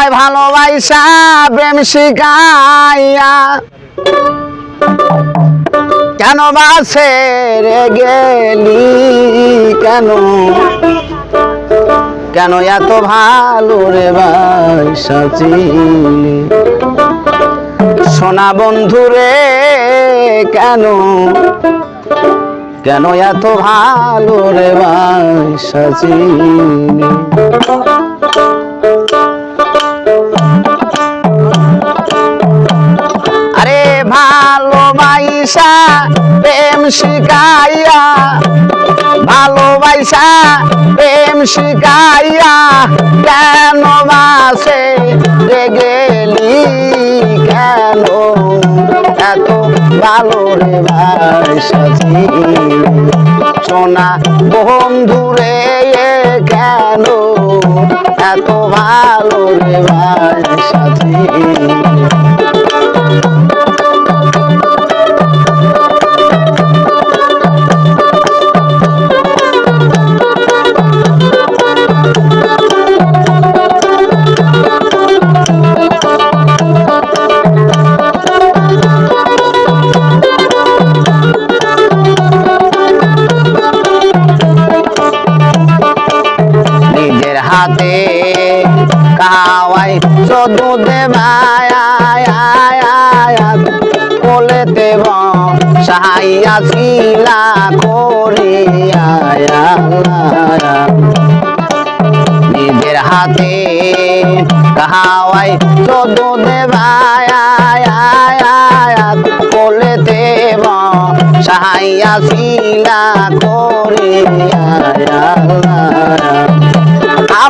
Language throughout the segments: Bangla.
আমায় ভালোবাসা, প্রেম শিখাইয়া। কেন বাসে রে গেলি কেন? কেন এত ভালো রে বাসা সোনা বন্ধু রে, কেন? কেন এত ভালো রে বাসা প্রেম শিখাইয়া, ভালোবাসা প্রেম শিখাইয়া কেন রে গেলি কেন এত ভালো রে বাসাছি সোনা বন্ধু রে কেন এত ভালো রে বাসাছি হাতে কাওয়াই চোদ্দ কোলেতে সাহাইয়া শিলা করিয়া নিজের হাতে কাহাওয়াই চোদ্দ কোলেতে সাহাইয়া শিলা করিয়া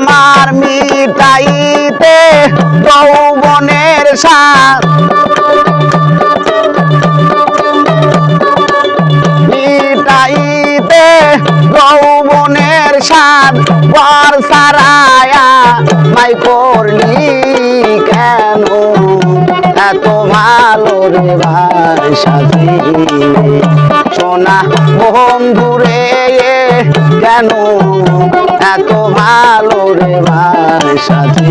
আমার মিটাইতে যৌবনের সাথ মিটাইতে যৌবনের সাথ ঘর সারায়া মাই করলি কেন? এত ভালো রে ভাই সাথী সোনা বন্ধু রে কেন এত ভালো রে ভাই সাথী।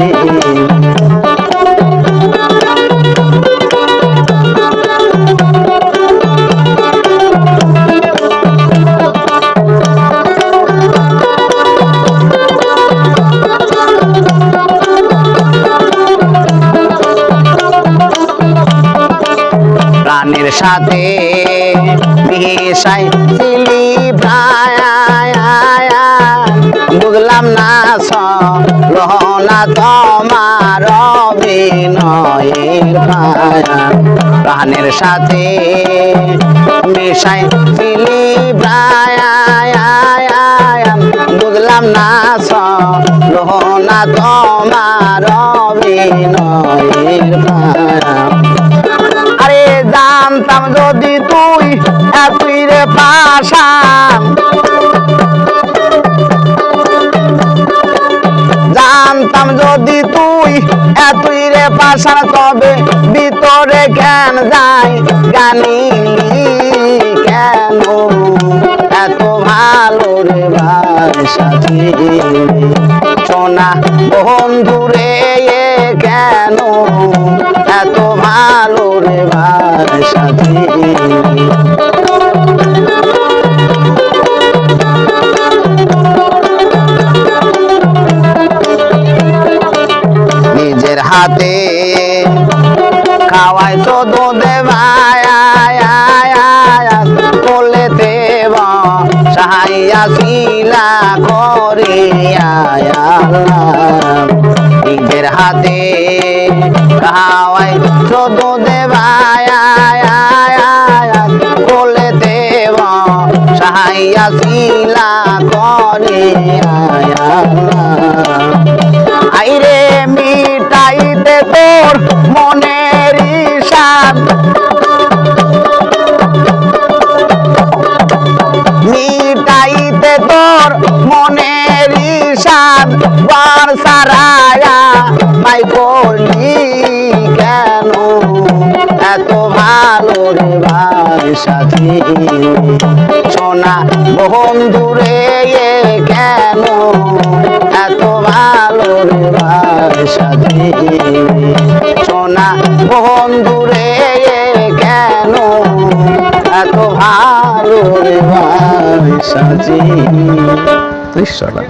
প্রাণের সাথে মিশাই ছিলি বুঝলাম তোমার অভিনয়ের ভায়া প্রাণের সাথে মিশাই ছিলি বুঝলাম না সহনা তোমার অভিনয়ের ভায়া আরে জানতাম যদি তুই এতই রে পাশান কেন যাই গানিলি কেন? এত ভালো রে বাসাতে সোনা, বন্ধু রে কেন? এত ভালো রে বাসাছি তো দোদে দেব সাহাইয়া শিলা করিয়া নিজের হাতে তো দোদে দেব সাহাইয়া শিলা করিয়া আইরে মিটাইতে তোর মনের বার সারায়া, মাই করলি কেন? এত ভালো রে ভাই সাথী। সোনা বন্ধুরে কেন? এত ভালো রে ভাই সাজি সোনা বন্ধুরে কেন? এত ভালো রে সাজি ঈশ্বর